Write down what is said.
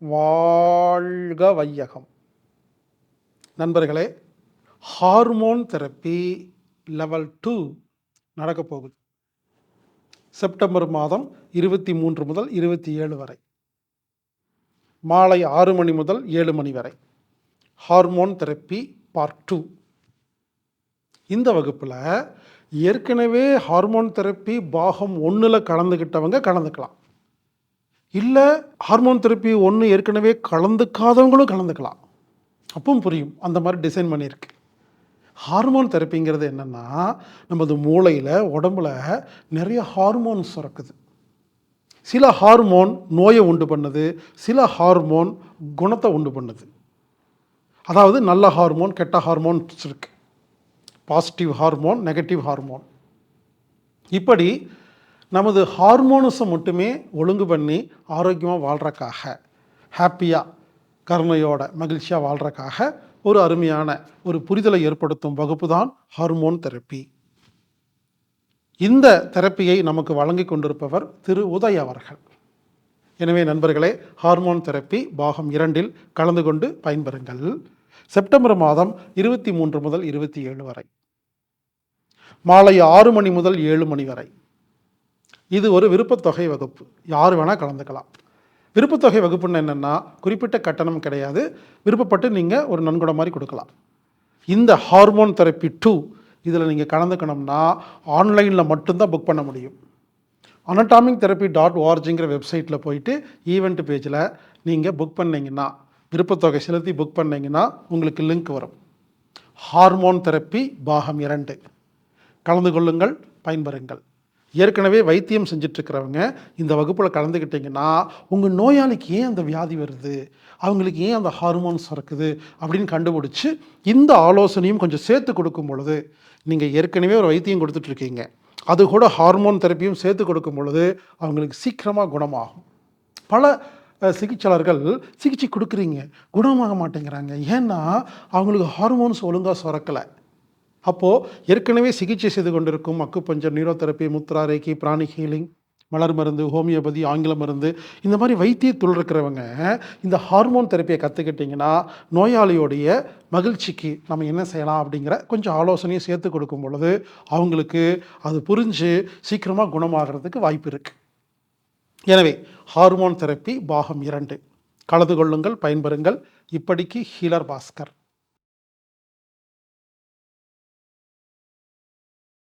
வாழ்க வையகம். நண்பர்களே ஹார்மோன் தெரப்பி லெவல் டூ நடக்க போகுது. செப்டம்பர் மாதம் இருபத்தி மூன்று முதல் இருபத்தி ஏழு வரை. மாலை ஆறு மணி முதல் ஏழு மணி வரை. Hormone therapy part two. இந்த வகுப்பில் ஏற்கனவே ஹார்மோன் தெரப்பி பாகம் ஒன்றில் கலந்துக்கிட்டவங்க கலந்துக்கலாம். இல்லை ஹார்மோன் தெரப்பி ஒன்று ஏற்கனவே கலந்துக்காதவங்களும் கலந்துக்கலாம். அப்பவும் புரியும் அந்த மாதிரி டிசைன் பண்ணியிருக்கு. ஹார்மோன் தெரப்பிங்கிறது என்னென்னா நமது மூளையில் உடம்புல நிறைய ஹார்மோன் சுரக்குது. சில ஹார்மோன் நோயை உண்டு பண்ணுது சில ஹார்மோன் குணத்தை உண்டு பண்ணுது. அதாவது நல்ல ஹார்மோன் கெட்ட ஹார்மோன்ஸ் இருக்குது பாசிட்டிவ் ஹார்மோன் நெகட்டிவ் ஹார்மோன் இப்படி நமது ஹார்மோனஸை மட்டுமே ஒழுங்கு பண்ணி ஆரோக்கியமாக வாழ்கிறக்காக ஹாப்பியாக கருணையோட மகிழ்ச்சியாக வாழ்கிறக்காக ஒரு அருமையான ஒரு புரிதலை ஏற்படுத்தும் வகுப்பு தான் ஹார்மோன் தெரப்பி இந்த தெரப்பியை நமக்கு வழங்கி கொண்டிருப்பவர் திரு உதய் அவர்கள். எனவே நண்பர்களே ஹார்மோன் தெரப்பி பாகம் இரண்டில் கலந்து கொண்டு பயன்பெறுங்கள். செப்டம்பர் மாதம் இருபத்தி மூன்று முதல் இருபத்தி ஏழு வரை. மாலை ஆறு மணி முதல் ஏழு மணி வரை. இது ஒரு விருப்பத்தொகை வகுப்பு. யார் வேணால் கலந்துக்கலாம். விருப்பத்தொகை வகுப்புன்னு என்னென்னா குறிப்பிட்ட கட்டணம் கிடையாது. விருப்பப்பட்டு நீங்கள் ஒரு நன்கொடை மாதிரி கொடுக்கலாம். இந்த ஹார்மோன் தெரப்பி டூ இதில் நீங்கள் கலந்துக்கணும்னா ஆன்லைனில் மட்டும்தான் புக் பண்ண முடியும். அனட்டாமிக் தெரப்பி டாட் ஓஆர்ஜிங்கிற வெப்சைட்டில் போயிட்டு ஈவெண்ட் பேஜில் நீங்கள் புக் பண்ணிங்கன்னா விருப்பத்தொகை செலுத்தி புக் பண்ணிங்கன்னா உங்களுக்கு லிங்க் வரும். ஹார்மோன் தெரப்பி பாகம் இரண்டு. கலந்து கொள்ளுங்கள் பயன்பெறுங்கள். ஏற்கனவே வைத்தியம் செஞ்சிட்ருக்கிறவங்க இந்த வகுப்பில் கலந்துக்கிட்டிங்கன்னா உங்கள் நோயாளிக்கு ஏன் அந்த வியாதி வருது? அவங்களுக்கு ஏன் அந்த ஹார்மோன்ஸ் சுரக்குது? அப்படின்னு கண்டுபிடிச்சி இந்த ஆலோசனையும் கொஞ்சம் சேர்த்து கொடுக்கும் பொழுது நீங்கள் ஏற்கனவே ஒரு வைத்தியம் கொடுத்துட்ருக்கீங்க. அது கூட ஹார்மோன் தெரப்பியும் சேர்த்து கொடுக்கும் பொழுது அவங்களுக்கு சீக்கிரமாக குணமாகும். பல சிகிச்சையாளர்கள் சிகிச்சை கொடுக்குறீங்க குணமாக மாட்டேங்கிறாங்க. ஏன்னா அவங்களுக்கு ஹார்மோன்ஸ் ஒழுங்காக சுரக்கலை. அப்போது ஏற்கனவே சிகிச்சை செய்து கொண்டிருக்கும் அக்குப்பஞ்சர் நியூரோதெரப்பி முத்ரா ரேக்கி பிராணி ஹீலிங் மலர் மருந்து ஹோமியோபதி ஆங்கில மருந்து இந்த மாதிரி வைத்தியத்துள் இருக்கிறவங்க இந்த ஹார்மோன் தெரப்பியை கற்றுக்கிட்டிங்கன்னா நோயாளியோடைய மகிழ்ச்சிக்கு நம்ம என்ன செய்யலாம் அப்படிங்கிற கொஞ்சம் ஆலோசனையும் சேர்த்து கொடுக்கும் பொழுது அவங்களுக்கு அது புரிஞ்சு சீக்கிரமாக குணமாகிறதுக்கு வாய்ப்பு இருக்குது எனவே ஹார்மோன் தெரப்பி பாகம் இரண்டு. கலந்து கொள்ளுங்கள் பயன்பெறுங்கள். இப்படிக்கு ஹீலர் பாஸ்கர்.